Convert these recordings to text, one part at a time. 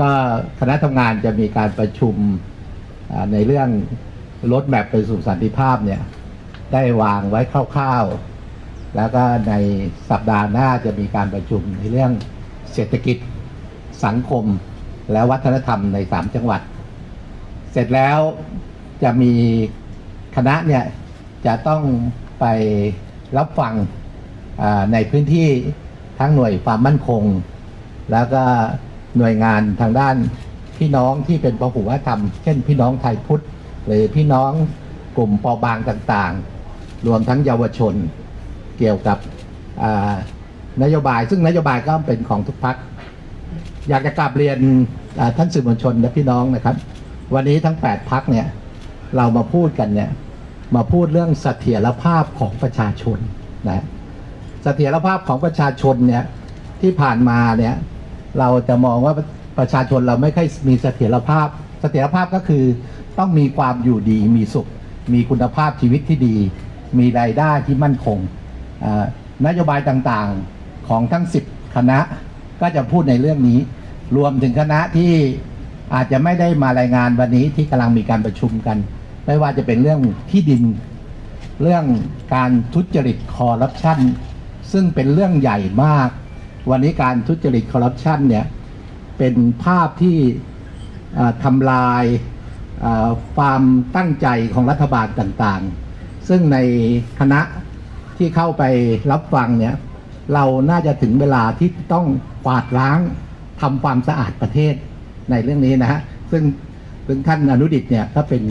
ก็คณะทำงานจะมีการประชุมในเรื่องรถแมพไปสู่สันติภาพเนี่ยได้วางไว้คร่าวๆ แล้วก็ในสัปดาห์หน้าจะมีการประชุมในเรื่องเศรษฐกิจสังคมและวัฒนธรรมในสามจังหวัด เสร็จแล้วจะมีคณะเนี่ยจะต้องไปรับฟังในพื้นที่ทั้งหน่วยความมั่นคง แล้วก็ หน่วยงานทางด้านพี่น้องที่เป็นพหุวัฒนธรรม เช่น พี่น้องไทยพุทธหรือพี่น้องกลุ่มปอบางต่างๆ รวมทั้งเยาวชนเกี่ยวกับนโยบาย ซึ่งนโยบายก็เป็นของทุกพัก อยากจะกลับเรียนท่านสื่อมวลชนและพี่น้องนะครับ วันนี้ทั้ง 8 พักเนี่ยเรามาพูดกันเนี่ยมาพูดเรื่องเสถียรภาพของประชาชนนะเสถียรภาพของประชาชนเนี่ยที่ผ่านมาเนี่ย เราจะมองว่าประชาชนเราไม่ค่อยมีเสถียรภาพ เสถียรภาพก็คือ ต้องมีความอยู่ดีมีสุข มีคุณภาพชีวิตที่ดี มีรายได้ที่มั่นคงนโยบายต่างๆของทั้ง 10 คณะก็จะพูดในเรื่องนี้ รวมถึงคณะที่อาจจะไม่ได้มารายงานวันนี้ที่กำลังมีการประชุมกัน ไม่ว่าจะเป็นเรื่องที่ดิน เรื่องการทุจริตคอร์รัปชันซึ่งเป็นเรื่องใหญ่มาก วันนี้การทุจริตคอร์รัปชันเนี่ยเป็นภาพที่ทำลายความตั้งใจของรัฐบาลต่างๆ ซึ่งในคณะที่เข้าไปรับฟังเนี่ยเราน่าจะถึงเวลาที่ต้องกวาดล้างทำความสะอาดประเทศในเรื่องนี้นะฮะซึ่งซึ่งท่านอนุดิตเนี่ยก็เป็น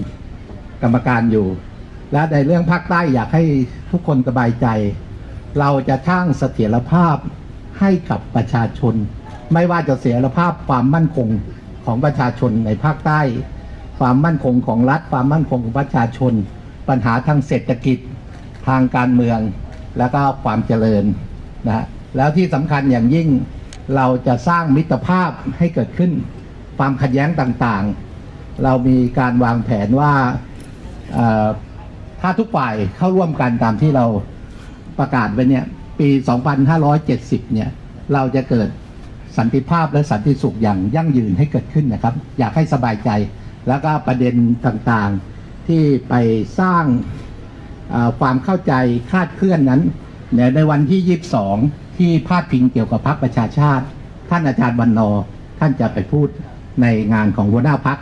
กรรมการอยู่ และในเรื่องภาคใต้อยากให้ทุกคนสบายใจ เราจะสร้างเสถียรภาพ ให้กับประชาชน ไม่ว่าจะเสียรภาพความมั่นคงของประชาชนในภาคใต้ ความมั่นคงของรัฐ ความมั่นคงของประชาชน ปัญหาทางเศรษฐกิจทางการเมือง แล้วก็ความเจริญนะแล้วที่สำคัญอย่างยิ่งเราจะสร้างมิตรภาพให้เกิดขึ้น ความขัดแย้งต่างๆ เรามีการวางแผนว่าถ้าทุกฝ่ายเข้าร่วมกันตามที่เราประกาศไว้เนี่ย ปี 2570 เนี่ย เราจะเกิดสันติภาพและสันติสุขอย่างยั่งยืนให้เกิดขึ้นนะครับ อยากให้สบายใจ แล้วก็ประเด็นต่างๆที่ไปสร้างความเข้าใจคาดเคลื่อนนั้นในวันที่ 22 ที่พาดพิงเกี่ยวกับพรรคประชาชาติ ท่านอาจารย์วันนอท่านจะไปพูดในงานของหัวหน้าพัก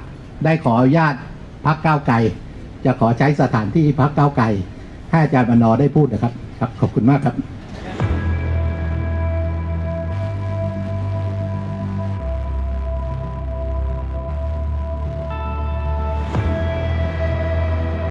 ได้ขออนุญาตพักก้าวไกลจะขอใช้สถานที่พักเก้าวไกลให้อาจารย์บรรณอได้พูดนะครับครับ ขอบคุณมากครับ